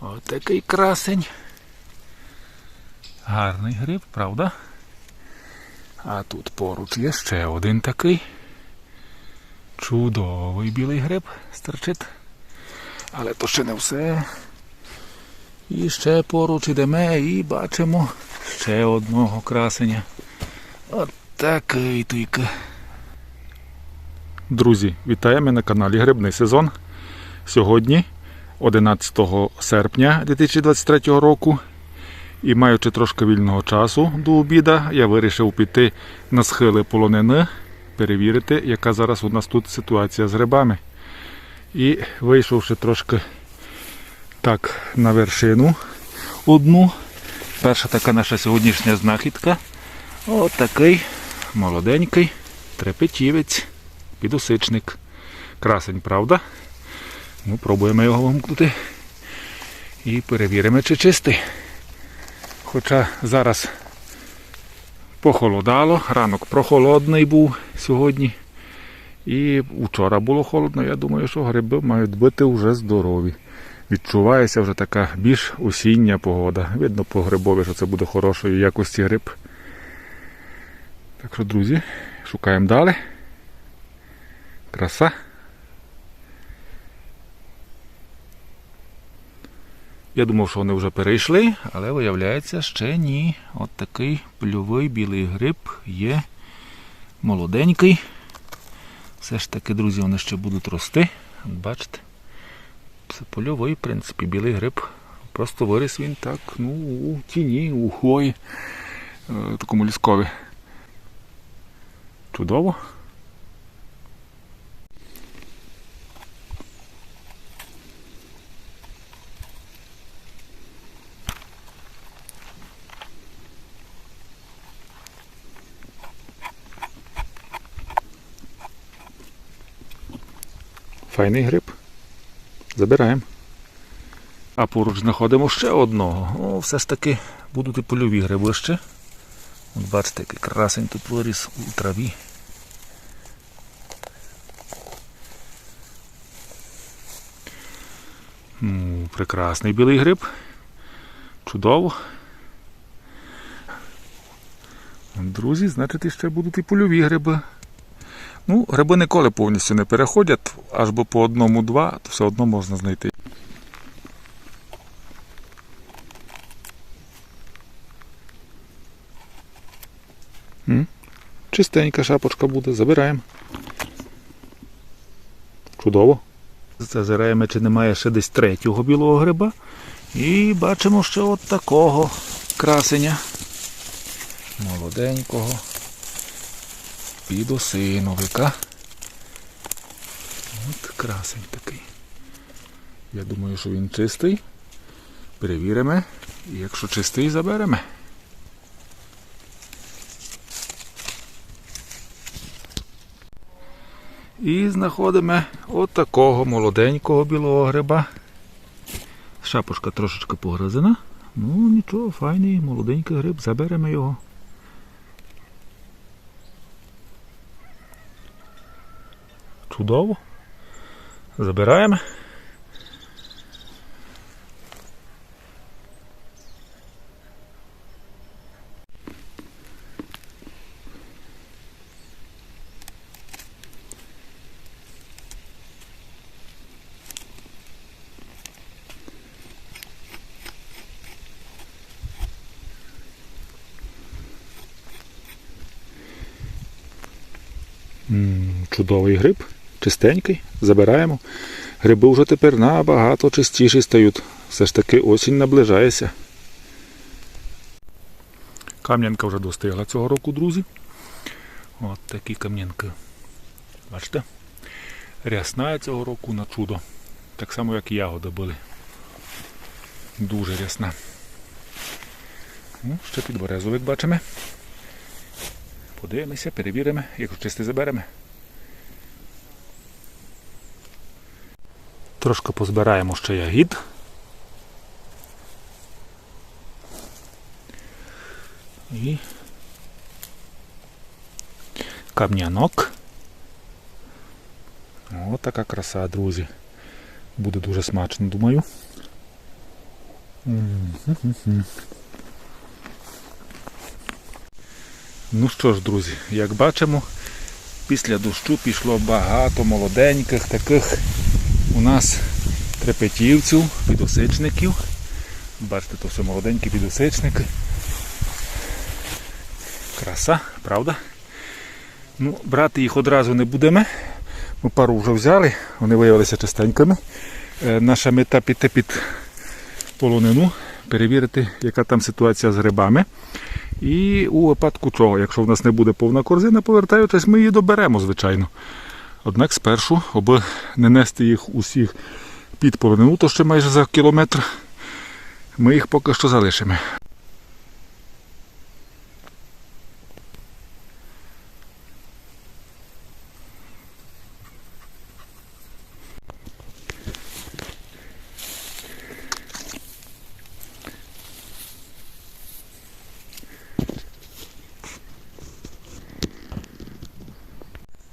Отакий красень. Гарний гриб, правда? А тут поруч є ще один такий. Чудовий білий гриб стерчить. Але то ще не все. І ще поруч ідемо і бачимо ще одного красеня. От такий тільки. Друзі, вітаємо на каналі Грибний сезон. Сьогодні, 11 серпня 2023 року, і маючи трошки вільного часу до обіда, я вирішив піти на схили полонини, перевірити, яка зараз у нас тут ситуація з грибами. І вийшовши трошки так на вершину одну. Перша така наша сьогоднішня знахідка. От такий молоденький трепетівець, підусичник. Красень, правда? Ну, пробуємо його вимкнути і перевіримо, чи чистий. Хоча зараз похолодало, ранок прохолодний був сьогодні. І вчора було холодно, я думаю, що гриби мають бути вже здорові. Відчувається вже така більш осіння погода. Видно по грибові, що це буде хорошої якості гриб. Так що, друзі, шукаємо далі. Краса. Я думав, що вони вже перейшли, але виявляється, ще ні. От такий польовий білий гриб є молоденький. Все ж таки, друзі, вони ще будуть рости. Бачите? Це польовий, в принципі, білий гриб. Просто виріс він так, ну, у тіні, у хвої, е, такому ліскові. Чудово. Файний гриб. Забираємо. А поруч знаходимо ще одного. О, все ж таки будуть і польові гриби ще. От бачите, який красень тут виріс у траві. Ну, прекрасний білий гриб. Чудово. Друзі, значить, ще будуть і польові гриби. Ну, гриби ніколи повністю не переходять, аж бо по одному-два, то все одно можна знайти. Чистенька шапочка буде, забираємо. Чудово. Зазираємо, чи немає ще десь третього білого гриба. І бачимо, що от такого красеня. Молоденького підосиновика. От красень такий. Я думаю, що він чистий. Перевіримо. І якщо чистий, заберемо. І знаходимо от такого молоденького білого гриба. Шапочка трошечки погризена. Ну нічого, файний, молоденький гриб, заберемо його. Чудово. Забираємо. Чудовий гриб, чистенький, забираємо. Гриби вже тепер набагато чистіші стають. Все ж таки осінь наближається. Кам'янка вже достигла цього року, друзі. От такі кам'янки. Бачите? Рясна цього року на чудо. Так само, як і ягоди були. Дуже рясна. Ну, ще підберезовик бачимо. Подивимося, перевіримо, якщо чистий заберемо. Трошки позбираємо ще ягід. І кам'янок. О, така краса, друзі. Буде дуже смачно, думаю. Ну що ж, друзі, як бачимо, після дощу пішло багато молоденьких таких у нас трепетівців, підосичників. Бачите, то все молоденькі підосичники. Краса, правда? Ну, брати їх одразу не будемо. Ми пару вже взяли, вони виявилися чистенькими. Е, Наша мета піти під полонину, перевірити, яка там ситуація з грибами. І у випадку чого, якщо в нас не буде повна корзина, повертаючись, ми її доберемо, звичайно. Однак спершу, аби не нести їх усіх під полонину, то ще майже за кілометр, ми їх поки що залишимо.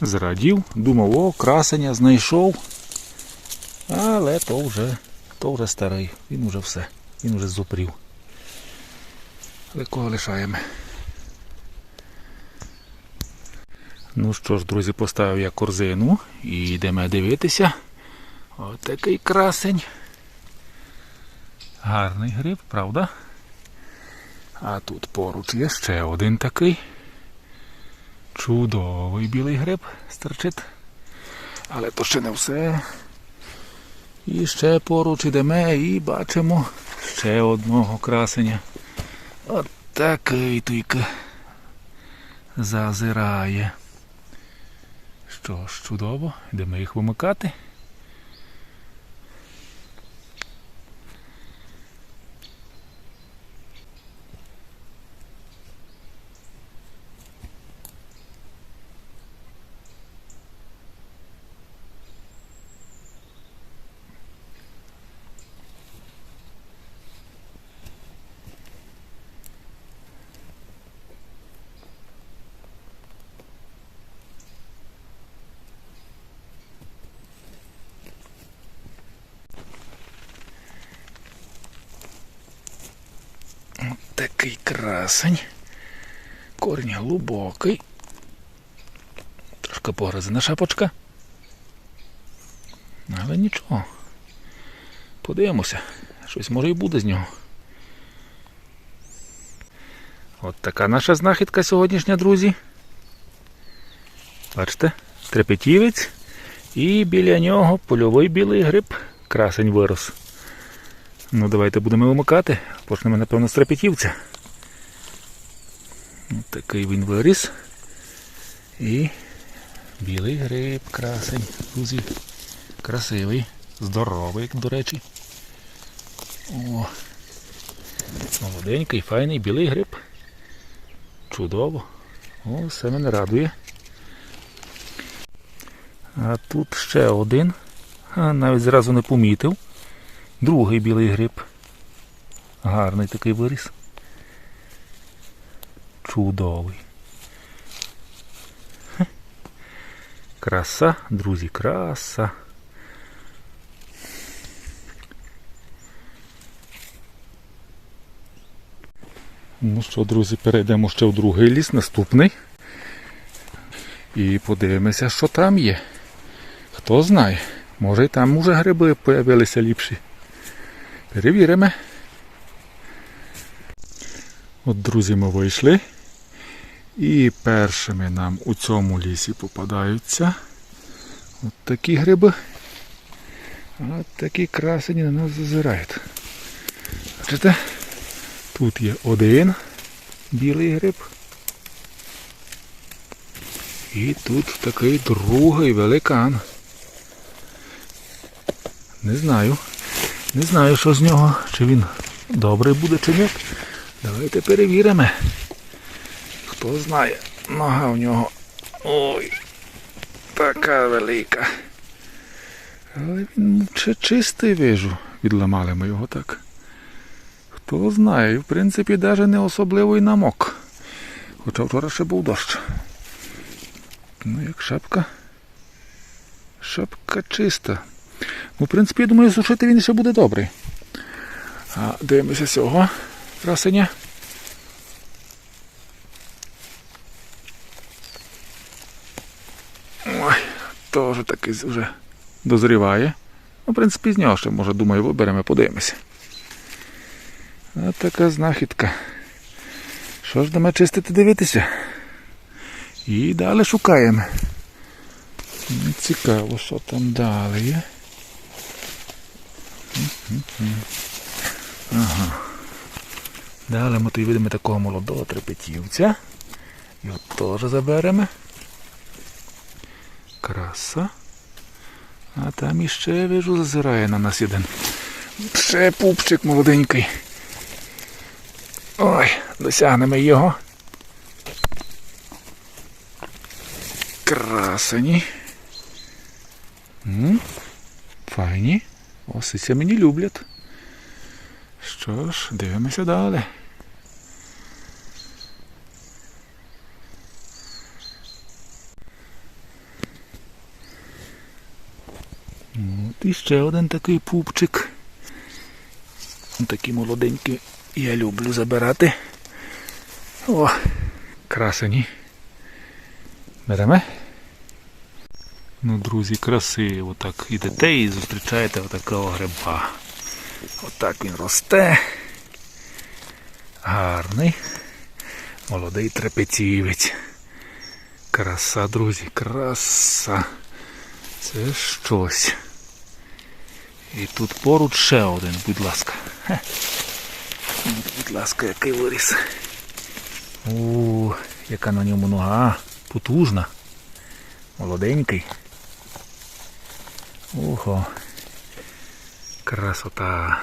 Зрадів, думав, о, красення знайшов. Але то вже, то вже старий, він вже все, він вже зупрів. Але кого лишаємо. Ну що ж, друзі, поставив я корзину і йдемо дивитися. Ось такий красень. Гарний гриб, правда? А тут поруч є ще один такий. Чудовий білий гриб стерчить. Але то ще не все. І ще поруч ідемо і бачимо ще одного красення. От такий тільки зазирає. Що ж, чудово, йдемо їх вимикати. Такий красень. Корінь глибокий. Трошки погризана шапочка. Але нічого. Подивимося. Щось може і буде з нього. От така наша знахідка сьогоднішня, друзі. Бачите, трепетівець. І біля нього польовий білий гриб. Красень вирос. Ну, давайте будемо вимикати. Почнемо, напевно, з трапетівця. Такий він виріс. І білий гриб, красень, друзі. Красивий, здоровий, до речі. О, молоденький, файний білий гриб. Чудово. О, все мене радує. А тут ще один. А, навіть зразу не помітив. Другий білий гриб. Гарний такий виріс. Чудовий. Краса, друзі, краса. Ну що, друзі, перейдемо ще в другий ліс, наступний. І подивимося, що там є. Хто знає, може і там уже гриби появилися ліпші. Перевіримо. От, друзі, ми вийшли. І першими нам у цьому лісі попадаються от такі гриби. От такі красені на нас зазирають. Бачите? Тут є один білий гриб. І тут такий другий великан. Не знаю. Не знаю, що з нього, чи він добрий буде, чи ні. Давайте перевіримо. Хто знає, нога в нього. Ой, така велика. Але він чи чистий вижу. Відламали ми його так. Хто знає, і в принципі навіть не особливо й намок. Хоча вчора ще був дощ. Ну, як шапка. Шапка чиста. Ну, в принципі, я думаю, сушити він ще буде добрий. А дивимося цього красення. Ой, теж таки вже дозріває. Ну, в принципі, з нього ще, може, думаю, виберемо, подивимося. Ось така знахідка. Що ж дамо чистити, дивитися? І далі шукаємо. Цікаво, що там далі є. Ага. Далі ми тут видимо такого молодого трепетівця. Його теж заберемо. Краса. А там іще вижу зазирає на нас один. Ще пупчик молоденький. Ой, досягнемо його. Красені. Файні. Осиця мені люблять. Що ж, дивимося далі. От іще один такий пупчик. Такі молоденькі я люблю забирати. О, красені. Беремо. Ну, друзі, красиво так ідете і зустрічаєте отакого гриба. Отак він росте. Гарний. Молодий трепетівець. Краса, друзі, краса. Це щось. І тут поруч ще один, будь ласка. Будь ласка, який виріс. У, яка на ньому нога. Потужна. Молоденький. Ого. Красота.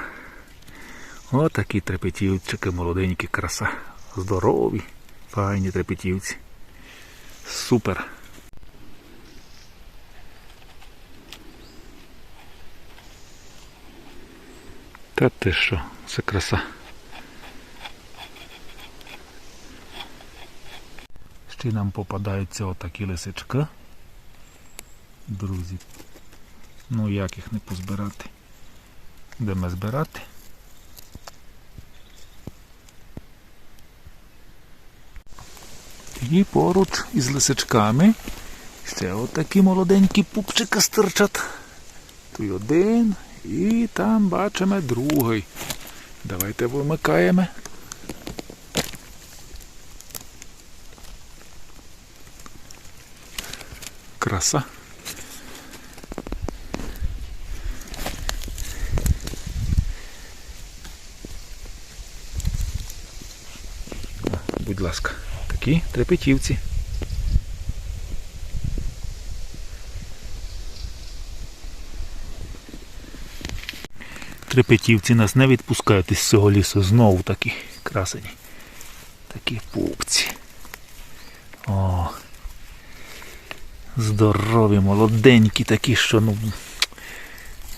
Отакі трепетівчики, молоденькі, краса. Здорові, файні трепетівці. Супер. Та ти що, це краса. Ще нам попадаються отакі лисички. Друзі. Ну як їх не позбирати? Йдемо збирати. І поруч із лисичками ще отакі молоденькі пупчики стирчать. Тут один і там бачимо другий. Давайте вимикаємо. Краса. Будь ласка, такі трепетівці. Трепетівці нас не відпускають із цього лісу. Знову такі красені. Такі пупці. О. Здорові, молоденькі такі, що ну.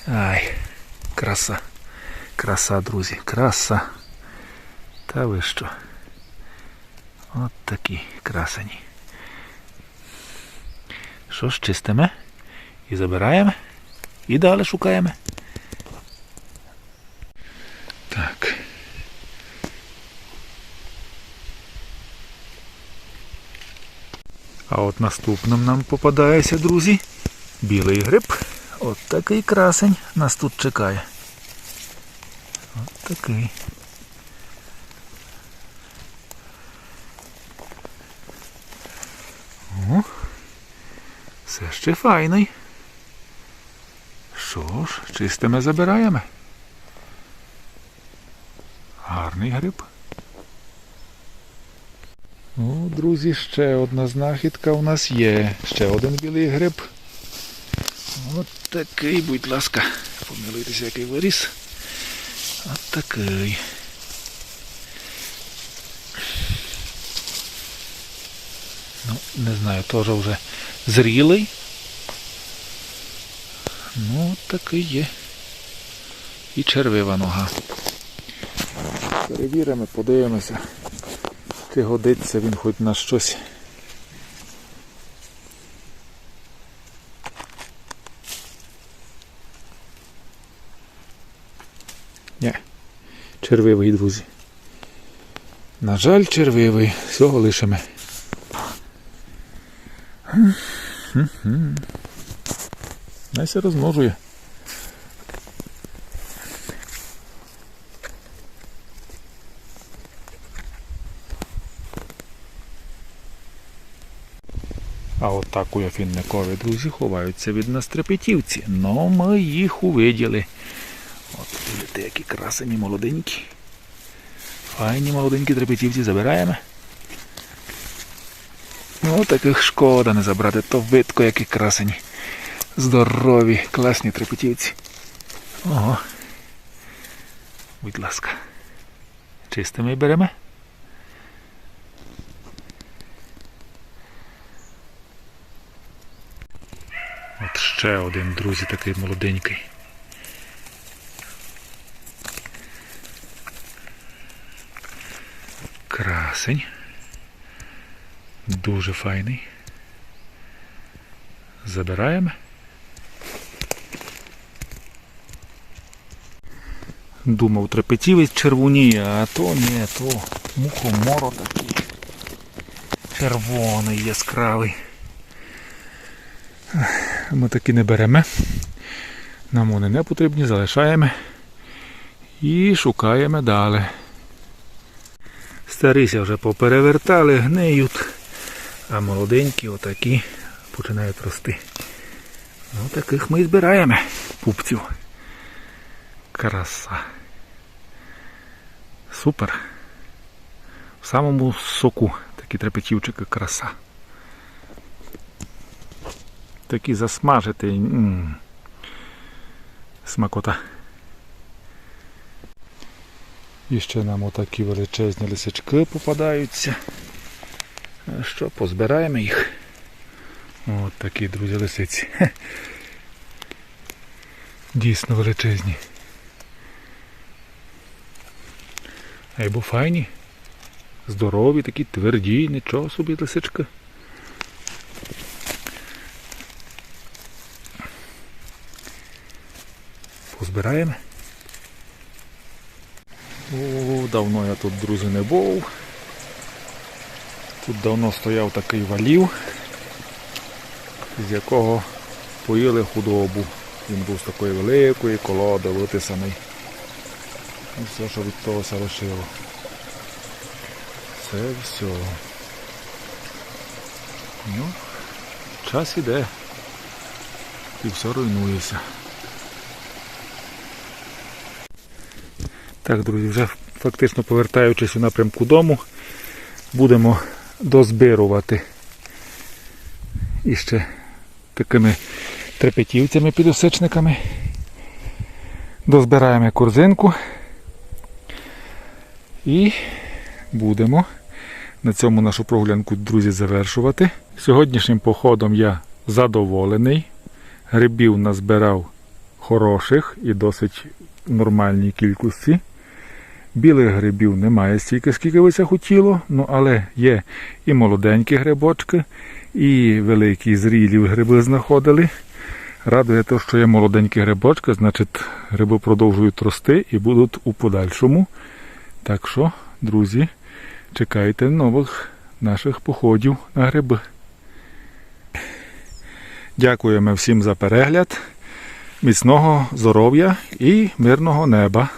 Ай, краса. Краса, друзі, краса. Та ви що? От такі красені. Що ж, чистимо і забираємо. І далі шукаємо. Так. А от наступним нам попадається, друзі, білий гриб. От такий красень нас тут чекає. От такий. Ще файний. Що ж, чистими забираємо. Гарний гриб. О, друзі, ще одна знахідка у нас є. Ще один білий гриб. От такий, будь ласка. Помилуйтеся, який виріс. От такий. Ну, не знаю, теж вже зрілий. Такий є. І червива нога. Перевіримо, подивимося, чи годиться він хоч на щось. Ні, Червивий, друзі. На жаль, червивий. Всього лишимо. Найся розмножує. А от так у яфінникові, друзі, ховаються від нас трепетівці. Ну, ми їх увиділи. От видите, які красені молоденькі. Файні молоденькі трепетівці забираємо. Ну, таких шкода не забрати, то видко, які красені. Здорові, класні трепетівці. Ого. Будь ласка. Чистими беремо. От ще один, друзі, такий молоденький. Красень. Дуже файний. Забираємо. Думав, трепетівець червоніє, а то ні, то мухоморо такий. Червоний, яскравий. Ми таки не беремо. Нам вони не потрібні, залишаємо і шукаємо далі. Старися вже поперевертали, гниють, а молоденькі отакі починають рости. Ну, таких ми і збираємо пупців. Краса. Супер. В самому соку такі трепетівчики краса. Такі засмажити. м Смакота. І ще нам отакі величезні лисички попадаються. Що, позбираємо їх. От такі, друзі, лисиці. Дійсно величезні. Айбо файні. Здорові, такі тверді, нічого собі лисички. Позбираємо. О, давно я тут, друзі, не був. Тут давно стояв такий валів, з якого поїли худобу. Він був з такої великої колоди, витисаний. І все, що від того все лишило. Це все. Ну, час іде. І все руйнується. Так, друзі, вже фактично повертаючись у напрямку дому, будемо дозбирувати іще такими трепетівцями підосичниками. Дозбираємо корзинку і будемо на цьому нашу прогулянку, друзі, завершувати. Сьогоднішнім походом я задоволений. Грибів назбирав хороших і досить нормальній кількості. Білих грибів немає стільки, скільки ви це хотіло, ну але є і молоденькі грибочки, і великі зрілі гриби знаходили. Радує те, що є молоденькі грибочки, значить гриби продовжують рости і будуть у подальшому. Так що, друзі, чекайте нових наших походів на гриби. Дякуємо всім за перегляд. Міцного здоров'я і мирного неба.